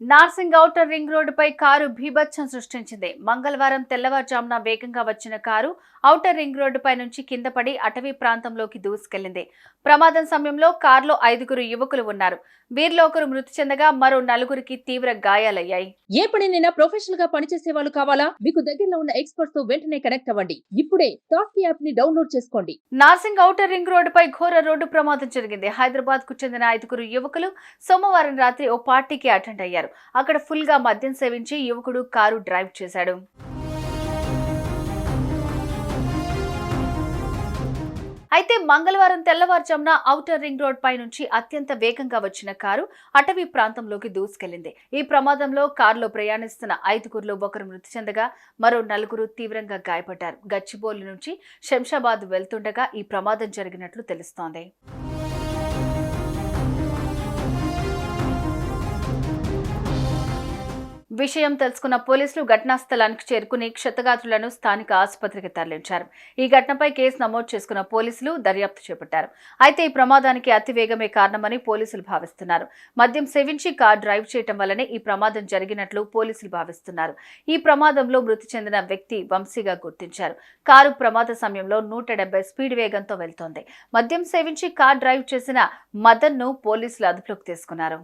Narsingi outer ring రోడ్డుపై car భీభత్సం సృష్టించింది. మంగళవారం తెల్లవారుజామున వేగంగా వచ్చిన కారు ఔటర్ రింగ్ రోడ్డుపై నుంచి కింద పడి అటవీ ప్రాంతంలోకి దూసుకెళ్ళింది. ప్రమాదం సమయంలో కారులో ఐదుగురు యువకులు ఉన్నారు. వీరిలో ఒకరు మృతి చెందగా మరో నలుగురికి తీవ్ర గాయాలయ్యాయి. ఏ పనినైనా ప్రొఫెషనల్గా పనిచేసే వాళ్ళు కావాలా? మీకు దగ్గరలో ఉన్న ఎక్స్పర్ట్స్తో వెంటనే కనెక్ట్ అవ్వండి. ఇప్పుడే టాస్క్ యాప్ని డౌన్లోడ్ చేసుకోండి. నార్సింగ్ ఔటర్ రింగ్ రోడ్డుపై ఘోర రోడ్డు ప్రమాదం జరిగింది. హైదరాబాద్కు చెందిన ఐదుగురు యువకులు సోమవారం రాత్రి ఓ పార్టీకి అటెండ్ అయ్యారు. అక్కడ ఫుల్గా మద్యం సేవించి యువకుడు కారు డ్రైవ్ చేశాడు. అయితే మంగళవారం తెల్లవారుజామున ఔటర్ రింగ్ రోడ్ పై నుంచి అత్యంత వేగంగా వచ్చిన కారు అటవీ ప్రాంతంలోకి దూసుకెళ్ళింది ఈ ప్రమాదంలో కారులో ప్రయాణిస్తున్న ఐదుగురులో ఒకరు మృతి చెందగా మరో నలుగురు తీవ్రంగా గాయపడ్డారు. గచ్చిబోలు నుంచి శంషాబాద్ వెళ్తుండగా ఈ ప్రమాదం జరిగినట్లు తెలుస్తోంది. విషయం తెలుసుకున్న పోలీసులు ఘటనా స్థలానికి చేరుకుని క్షతగాత్రులను స్థానిక ఆసుపత్రికి తరలించారు. ఈ ఘటనపై కేసు నమోదు చేసుకున్న పోలీసులు దర్యాప్తు చేపట్టారు. అయితే ఈ ప్రమాదానికి అతివేగమే కారణమని పోలీసులు భావిస్తున్నారు. మద్యం సేవించి కార్ డ్రైవ్ చేయటం వల్లనే ఈ ప్రమాదం జరిగినట్లు పోలీసులు భావిస్తున్నారు. ఈ ప్రమాదంలో మృతి చెందిన వ్యక్తి వంశీగా గుర్తించారు. కారు ప్రమాద సమయంలో నూట డెబ్బై స్పీడ్ వేగంతో వెళ్తోంది. మద్యం సేవించి కార్ డ్రైవ్ చేసిన మదన్ను పోలీసులు అదుపులోకి తీసుకున్నారు.